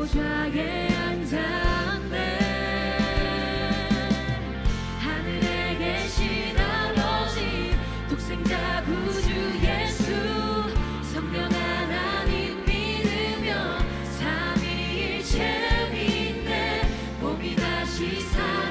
보좌에 앉았네. 하늘에 계신 아버지 독생자 구주 예수 성령 하나님 믿으며 삼위일체 믿네 몸이 다시 살